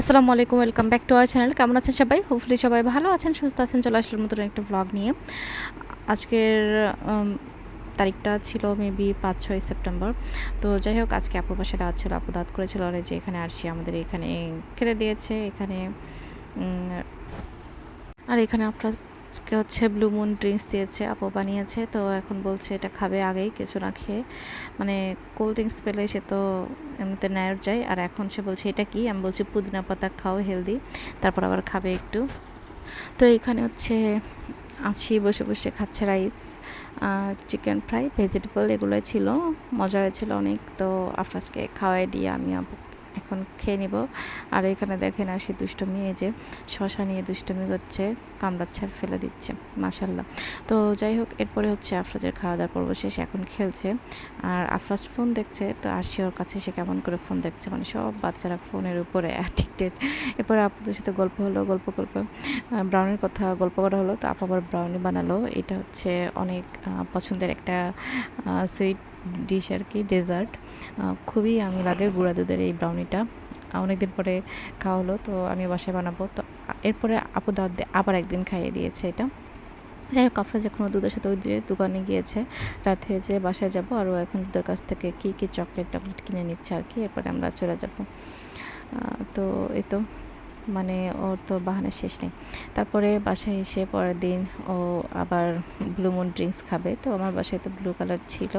আসসালামু আলাইকুম, welcome back to our channel. কেমন আছেন সবাই? হোপফুলি সবাই ভালো আছেন, সুস্থ আছেন, চলে আসলাম মতন একটা ভ্লগ নিয়ে। আজকের তারিখটা ছিল মেবি পাঁচ ছয় সেপ্টেম্বর তো যাই হোক, আজকে আপুর পাশে দেওয়া ছিল, আপু দাঁত করেছিল আর যে এখানে আসছি আমাদের এখানে খেলে দিয়েছে, এখানে আর এখানে আপনার আজকে হচ্ছে ব্লু মুন ড্রিঙ্কস দিয়েছে, আপু বানিয়েছে, তো এখন বলছে এটা খাবে আগেই কিছু না খেয়ে। মানে কোল্ড ড্রিঙ্কস পেলে সে তো এমনিতে নেয় যায়, আর এখন সে বলছে এটা কি? আমি বলছি পুদিনা পাতা, খাও হেলদি তারপর আবার খাবে একটু। তো এখানে হচ্ছে আছি, বসে বসে খাচ্ছে রাইস আর চিকেন ফ্রাই ভেজিটেবল এগুলোই ছিল, মজা হয়েছিল অনেক। তো আফরাজকে খাওয়াই দিয়ে আমি আপ- এখন খেয়ে নিব। আর এখানে দেখেন আসি দুষ্টমি, এই যে শশা নিয়ে দুষ্টমি করছে কামড়াচ্ছে আর ফেলে দিচ্ছে মাসাল্লাহ তো যাই হোক, এরপরে হচ্ছে আফরাজের খাওয়া দাওয়ার পর্ব শেষ, এখন খেলছে। আর আফরাজ ফোন দেখছে, তো আর সে ওর কাছে সে কেমন করে ফোন দেখছে মানে সব বাচ্চারা ফোনের উপরে অ্যাডিক্টেড এরপরে আপুদের সাথে গল্প হলো, গল্প গল্প ব্রাউনির কথা গল্প করা হলো, তো আপু আবার ব্রাউনি বানালো। এটা হচ্ছে অনেক পছন্দের একটা সুইট ডিশ আর কি, ডেজার্ট। খুবই আমি লাগে গুঁড়া দুধের এই ব্রাউনিটা অনেকদিন পরে খাওয়া হলো, তো আমি বাসায় বানাবো। তো এরপরে আপু দাওয়াত আবার একদিন খাইয়ে দিয়েছে এটা। যাই হোক আপনার যখন দুধের সাথে ওই যে দোকানে গিয়েছে। রাতে যে বাসায় যাব, আর ও এখন দুধের কাছ থেকে কী কী চকলেট টকলেট কিনে নিচ্ছে আর কি, এরপরে আমরা চলে যাব। তো এই তো। মানে ওর তো বাহানা শেষ নেই। তারপরে বাসায় এসে পরের দিন ও আবার ব্লু মুন ড্রিঙ্কস খাবে। তো আমার বাসায় তো ব্লু কালার ছিল।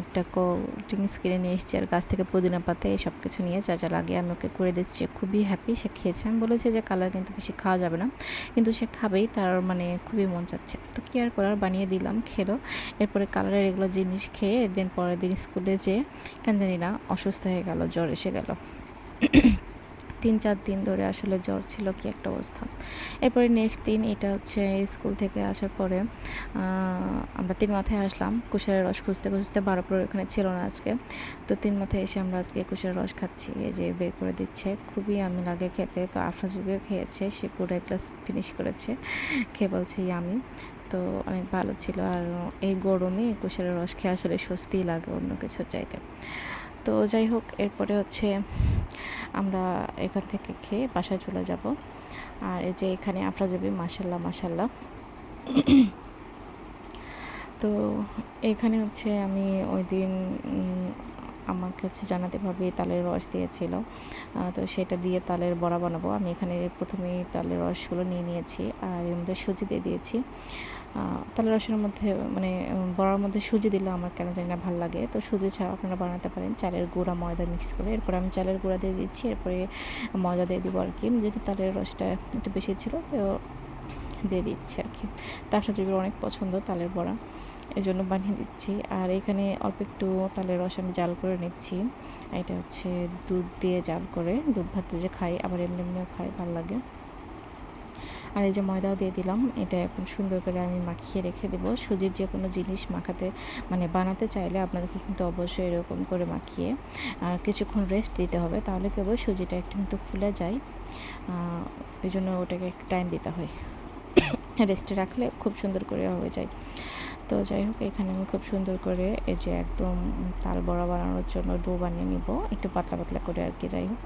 একটা কো ড্রিঙ্কস কিনে নিয়ে এসেছি আর গাছ থেকে পুদিনা পাতা, এই সব কিছু নিয়ে যা যা লাগে আমি ওকে করে দিচ্ছি। খুবই হ্যাপি সে খেয়েছে। আমি বলেছি যে কালার কিন্তু বেশি খাওয়া যাবে না। কিন্তু সে খাবেই, তার মানে খুবই মন চাচ্ছে। তো কি আর করার? বানিয়ে দিলাম, খেলো। এরপরে কালারের এগুলো জিনিস খেয়ে দেন পরের দিন স্কুলে যেয়ে, কেন জানি না, অসুস্থ হয়ে গেল, জ্বর এসে গেল। তিন চার দিন ধরে আসলে জ্বর ছিল কি একটা অবস্থা। এরপরে নেক্সট দিন এটা হচ্ছে স্কুল থেকে আসার পরে আমরা তিন মাথায় আসলাম, কুশারের রস খুঁজতে খুঁজতে বারোপুর ওখানে ছিল না আজকে। তো তিন মাথায় এসে আমরা আজকে কুশারের রস খাচ্ছি, এই যে বের করে দিচ্ছে। খুবই আমি লাগে খেতে, তো আফরাজুবিও খেয়েছে, সে পুরো এক গ্লাস ফিনিশ করেছে, খেয়ে বলছে আমি তো অনেক ভালো ছিল, আর এই গরমে কুশারের রস খেয়ে আসলে স্বস্তিই লাগে অন্য কিছু চাইতে। তো যাই হোক, এরপরে হচ্ছে আমরা এখান থেকে খেয়ে বাসায় চলে যাব। আর এই যে এখানে আপনারা যাবে মাসাল্লাহ মাসাল্লাহ তো এখানে হচ্ছে আমি ওই দিন আমাকে হচ্ছে জানাতে ভাবে তালের রস দিয়েছিল। তো সেটা দিয়ে তালের বড়া বানাবো। আমি এখানে প্রথমেই তালের রসগুলো নিয়ে নিয়েছি আর এর মধ্যে সুজি দিয়ে দিয়েছি। তালের রসের মধ্যে মানে বড়ার মধ্যে সুজি দিলে আমার কেন জানি না ভালো লাগে। তো সুজি ছাড়া আপনারা বানাতে পারেন চালের গুঁড়া ময়দা মিক্স করে। এরপরে আমি চালের গুঁড়া দিয়ে দিচ্ছি, এরপরে ময়দা দিয়ে দিব আর কি যেহেতু তালের রসটা একটু বেশি ছিল, তো দিয়ে দিচ্ছি আর কি তার সাথে অনেক পছন্দ, তালের বড়া। এই জন্য বানিয়ে দিচ্ছি। আর এখানে অল্প একটু তালের রস আমি জাল করে নিচ্ছি। এটা হচ্ছে দুধ দিয়ে জাল করে। দুধ ভাত যে খাই, আবার এমনি এমনিও খাই, ভালো লাগে। আর এই যে ময়দাও দিয়ে দিলাম। এটা এখন সুন্দর করে আমি মাখিয়ে রেখে দেবো। সুজির যে কোনো জিনিস মাখাতে মানে বানাতে চাইলে আপনাদেরকে কিন্তু অবশ্যই এরকম করে মাখিয়ে আর কিছুক্ষণ রেস্ট দিতে হবে। তাহলে কেবল সুজিটা একটু কিন্তু ফুলে যায়। এই জন্য ওটাকে একটু টাইম দিতে হয়। রেস্টে রাখলে খুব সুন্দর করে হয়ে যায়। তো যাই হোক, এখানে আমি খুব সুন্দর করে এই যে একদম তাল বড়া বানানোর জন্য ডো বানিয়ে নিব, একটু পাতলা পাতলা করে আর কি, যাই হোক।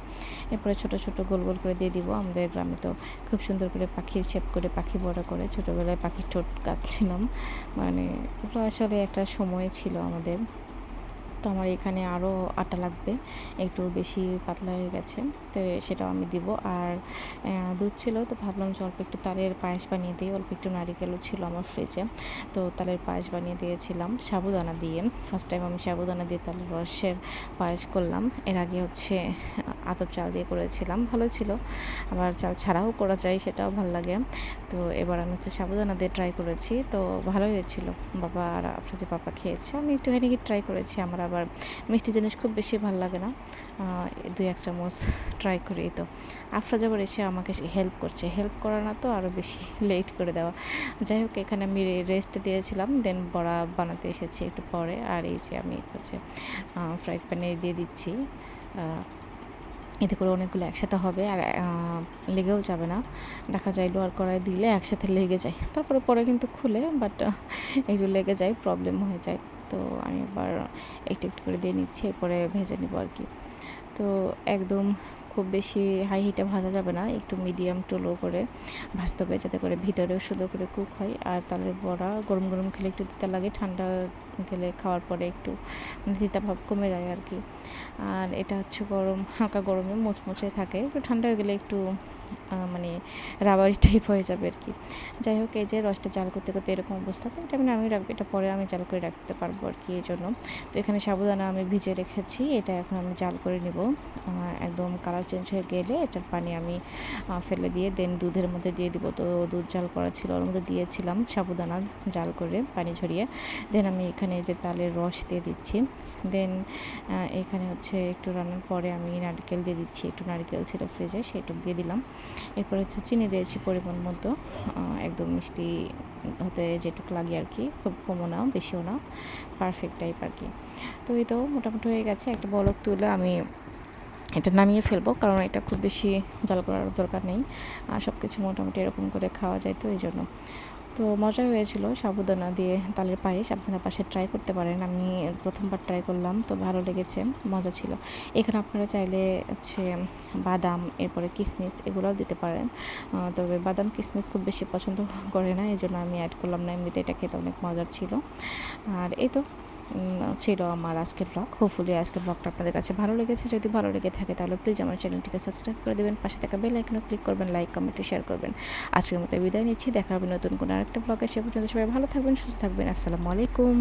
এরপরে ছোটো ছোটো গোল গোল করে দিয়ে দিব। আমাদের গ্রামে তো খুব সুন্দর করে পাখির শেপ করে পাখি বড় করে। ছোটোবেলায় পাখির ঠোঁট কাটছিলাম মানে আসলে একটা সময় ছিল আমাদের। তো আমার এখানে আরও আটা লাগবে। একটু বেশি পাতলা হয়ে গেছে, তো সেটাও আমি দিব। আর দুধ ছিল তো ভাবলাম যে অল্প একটু তালের পায়েস বানিয়ে দিই, অল্প একটু নারিকেলও ছিল আমার ফ্রিজে তো তালের পায়েস বানিয়ে দিয়েছিলাম সাবুদানা দিয়ে। ফার্স্ট টাইম আমি সাবুদানা দিয়ে তালের রসের পায়েস করলাম। এর আগে হচ্ছে আতপ চাল দিয়ে করেছিলাম, ভালো ছিল। আবার চাল ছাড়াও করা যায়, সেটাও ভালো লাগে। তো এবার আমি হচ্ছে সাবুদানা দিয়ে ট্রাই করেছি, তো ভালো হয়েছিল। বাবা আর আপনার যে পাপা খেয়েছে, আমি একটুখানি ট্রাই করেছি। আমার আবার মিষ্টি জিনিস খুব বেশি ভালো লাগে না। দুই, এক চামচ ট্রাই করি তো। আফরাজ আবার এসে আমাকে হেল্প করছে। হেল্প করা না তো আরও বেশি লেট করে দেওয়া। যাই হোক, এখানে আমি রেস্ট দিয়েছিলাম। দেন বড়া বানাতে এসেছি একটু পরে। আর এই যে আমি হচ্ছে ফ্রাই প্যানে দিয়ে দিচ্ছি। এতে করে অনেকগুলো একসাথে হবে আর লেগেও যাবে না। দেখা যায় লোহার কড়াই দিলে একসাথে লেগে যায়। তারপরে পরে কিন্তু খুলে বাট একটু লেগে যায় প্রবলেম হয়ে যায়। তো আমি এবার একটু একটু করে দিয়ে নিচ্ছি, এরপরে ভেজে নিব আর কি। তো একদম খুব বেশি হাই হিটে ভাজা যাবে না, একটু মিডিয়াম টু লো করে ভাজতে হবে, যাতে করে ভিতরেও সুন্দর করে কুক হয়। আর তালের বড়া গরম গরম খেলে একটু তিতা লাগে, ঠান্ডা গেলে খাওয়ার পরে একটু মানে ভাব কমে যায় আর কি। আর এটা হচ্ছে গরম, হালকা গরমে মুচমুচে থাকে, একটু ঠান্ডা হয়ে গেলে একটু মানে রাবারি টাইপ হয়ে যাবে আর কি। যাই হোক, এই যে রসটা জাল করতে করতে এরকম অবস্থা, তো এটা আমি নামিয়ে রাখব এটা পরে আমি জাল করে রাখতে পারব আর কি এই জন্য। তো এখানে সাবুদানা আমি ভিজে রেখেছি, এটা এখন আমি জাল করে নিব। একদম কালার চেঞ্জ হয়ে গেলে এটার পানি আমি ফেলে দিয়ে দেন দুধের মধ্যে দিয়ে দিব। তো দুধ জাল করা ছিল, ওর মধ্যে দিয়েছিলাম সাবুদানা জাল করে পানি ঝরিয়ে। দেন আমি এখানে যে তালের রস দিয়ে দিচ্ছি। দেন এখানে হচ্ছে একটু রান্নার পরে আমি নারকেল দিয়ে দিচ্ছি। একটু নারকেল ছিল ফ্রিজে সেটুক দিয়ে দিলাম। এরপর হচ্ছে চিনি দিয়েছি পরিমাণ মতো। একদম মিষ্টি হতে যেটুক লাগে আর কি। খুব কমও না, বেশিও না। পারফেক্ট টাইপ আর কি। তো এই তো মোটামুটি হয়ে গেছে। একটা বলক তুলে আমি এটা নামিয়ে ফেলব, কারণ এটা খুব বেশি জাল করার দরকার নেই। আর সব কিছু মোটামুটি এরকম করে খাওয়া যায় তো, এই জন্য। তো মজা হয়েছিল সাবুদানা দিয়ে তালের পায়ে আপনারা পাশে ট্রাই করতে পারেন। আমি প্রথমবার ট্রাই করলাম, তো ভালো লেগেছে, মজা ছিল। এখানে আপনারা চাইলে হচ্ছে বাদাম, এরপরে কিশমিশ এগুলোও দিতে পারেন। তবে বাদাম কিশমিশ খুব বেশি পছন্দ করে না এই জন্য আমি অ্যাড করলাম না। এমনিতে এটা খেতে অনেক মজার ছিল। আর এই তো ছিল আমার আজকের ব্লগ হোপফুলি আজকের ব্লগটা আপনাদের কাছে ভালো লেগেছে। যদি ভালো লেগে থাকে তাহলে প্লিজ আমার চ্যানেলটিকে সাবস্ক্রাইব করে দেবেন। পাশে থাকা বেল আইকনে ক্লিক করবেন লাইক কমেন্ট শেয়ার করবেন। আজকের মতো বিদায় নিচ্ছি। দেখা হবে নতুন কোনো আরেকটা ব্লগে সে পর্যন্ত সবাই ভালো থাকবেন, সুস্থ থাকবেন। আসসালামু আলাইকুম।